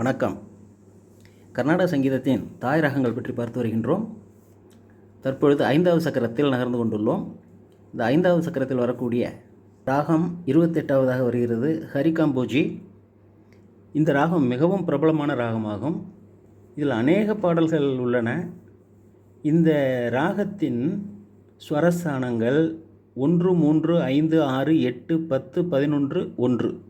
வணக்கம். கர்நாடக சங்கீதத்தின் தாய் ராகங்கள் பற்றி பார்த்து வருகின்றோம். தற்பொழுது ஐந்தாவது சக்கரத்தில் நகர்ந்து கொண்டுள்ளோம். இந்த ஐந்தாவது சக்கரத்தில் வரக்கூடிய ராகம் இருபத்தெட்டாவதாக வருகிறது. ஹரிகாம்போஜி. இந்த ராகம் மிகவும் பிரபலமான ராகமாகும். இதில் அநேக பாடல்கள் உள்ளன. இந்த ராகத்தின் ஸ்வரஸ்தானங்கள் ஒன்று மூன்று ஐந்து ஆறு எட்டு பத்து பதினொன்று ஒன்று.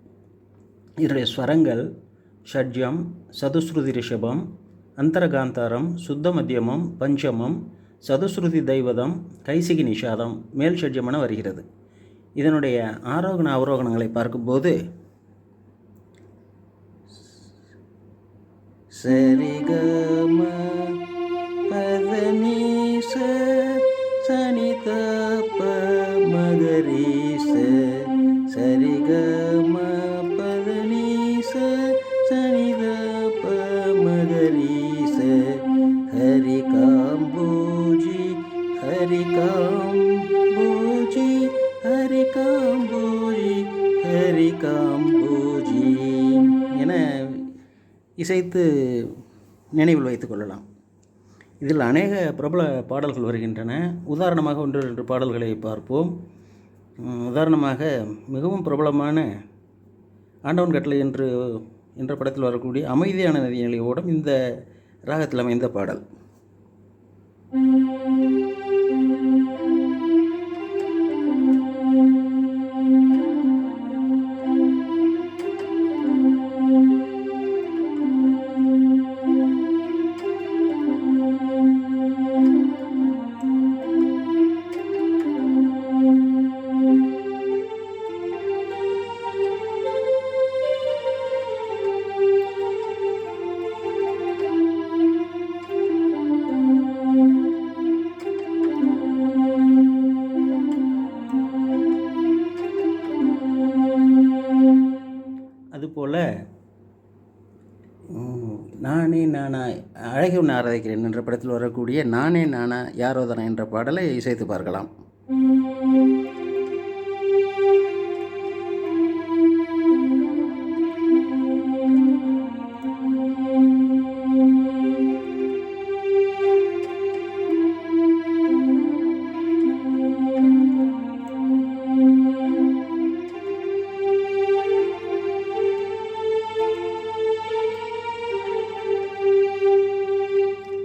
இதனுடைய ஸ்வரங்கள் ஷட்ஜம் சதுஸ்ருதி ரிஷபம் அந்தரகாந்தாரம் சுத்த மத்தியமம் பஞ்சமம் சதுஸ்ருதி தெய்வதம் கைசிகி நிஷாதம் மேல் ஷட்ஜமென வருகிறது. இதனுடைய ஆரோகண அவரோகணங்களை பார்க்கும்போது சரிகம காம்பூஜி என இசைத்து நினைவில் வைத்துக் கொள்ளலாம். இதில் அநேக பிரபல பாடல்கள் வருகின்றன. உதாரணமாக ஒன்று ரெண்டு பாடல்களை பார்ப்போம். உதாரணமாக மிகவும் பிரபலமான ஆண்டவன் கட்டளை என்று என்ற படத்தில் வரக்கூடிய அமைதியான நதி நிலை இந்த ராகத்தில் அமைந்த பாடல். நானே நானா அழகி உன்னை ஆராதிக்கிறேன் என்ற படத்தில் வரக்கூடிய நானே நானா யாரோதனா என்ற பாடலை இசைத்து பார்க்கலாம்.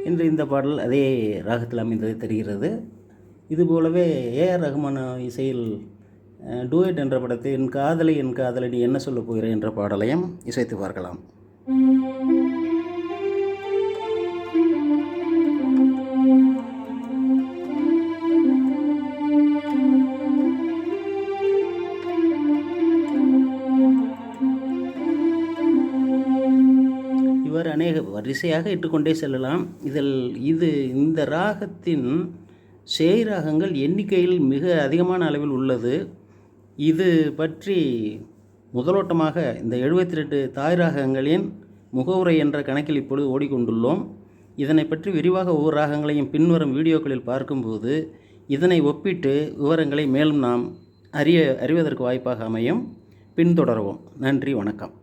இன்று இந்த பாடல் அதே ராகத்தில் அமைந்தது தெரிகிறது. இதுபோலவே ஏஆர் ரஹ்மான் இசையில் டூயட் என்ற படத்தை என் காதலை என் காதலை நீ என்ன சொல்லப் போகிறேன் என்ற பாடலையும் இசைத்து பார்க்கலாம். இவர் அநேக வரிசையாக இட்டுக்கொண்டே செல்லலாம். இதில் இது இந்த ராகத்தின் சேய் ராகங்கள் எண்ணிக்கையில் மிக அதிகமான அளவில் உள்ளது. இது பற்றி முதலோட்டமாக இந்த எழுபத்தி ரெண்டு தாய் ராகங்களின் முகவுரை என்ற கணக்கில் இப்பொழுது ஓடிக்கொண்டுள்ளோம். இதனை பற்றி விரிவாக ஒவ்வொரு ராகங்களையும் பின்வரும் வீடியோக்களில் பார்க்கும்போது இதனை ஒப்பிட்டு விவரங்களை மேலும் நாம் அறிய அறிவதற்கு வாய்ப்பாக அமையும். பின்தொடரவும். நன்றி வணக்கம்.